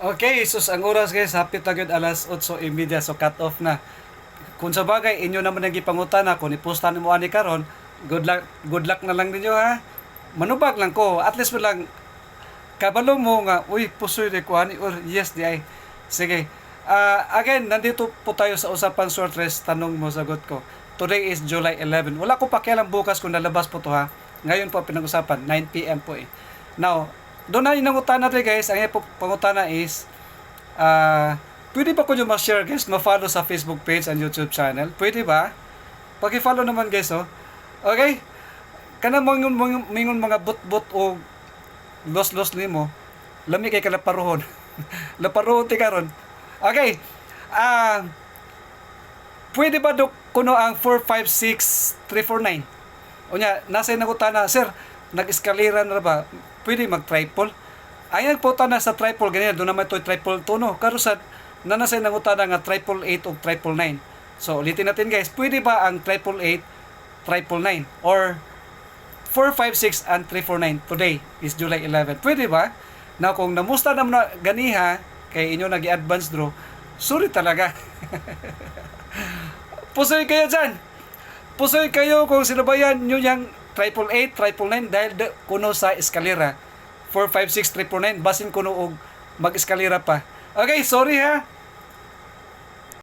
Okay, sus ang oras guys, hapit na gyud alas 8:30 so cut off na. Kung sa bagay inyo naman ang gipangutana kung iposta nimo ani karon, good luck good luck na lang ninyo ha. Manubag lang ko, at least mo lang kabalo mo nga, uy, pusoy de ko ani or yes di ay. Sige. Ah, again, nandito po tayo sa usapan short rest, tanong mo sagot ko. Today is July 11. Wala ko pakialam bukas kung lalabas po to ha. Ngayon po pinag-usapan, 9 PM po eh. Now, doon na yung nangutan natin guys. Ang pangutana is, ah, pwede ba ko nyo ma-share guys, ma-follow sa Facebook page and YouTube channel? Pwede ba? Paki-follow naman guys oh. Okay? Kana mingon mingon, mga but-but o los-los nimo. Lami kay kalaparuhon. Laparuhon ti karon. Okay. Ah, pwede ba do kuno ang 456 349? Unya, nasa nangutana, sir, nag-eskalera na ba? Pwede mag-triple? Ayan po na sa triple ganyan, doon naman ito triple tuno. Karo sa nanasay nangutana nga triple 8 o triple 9. So, ulitin natin guys, pwede ba ang triple 8, triple 9? Or 456 and 349 today is July 11. Pwede ba? Now, kung namusta naman na ganiha, kay inyo nag advance draw, sorry talaga. Pusoy kayo dyan. Pusoy kayo kung sinabayan nyo yung triple 8, triple 9 dahil de, kuno sa eskalera. 4, 5, 6, triple 9, basin kuno og mag-eskalera pa. Okay, sorry ha.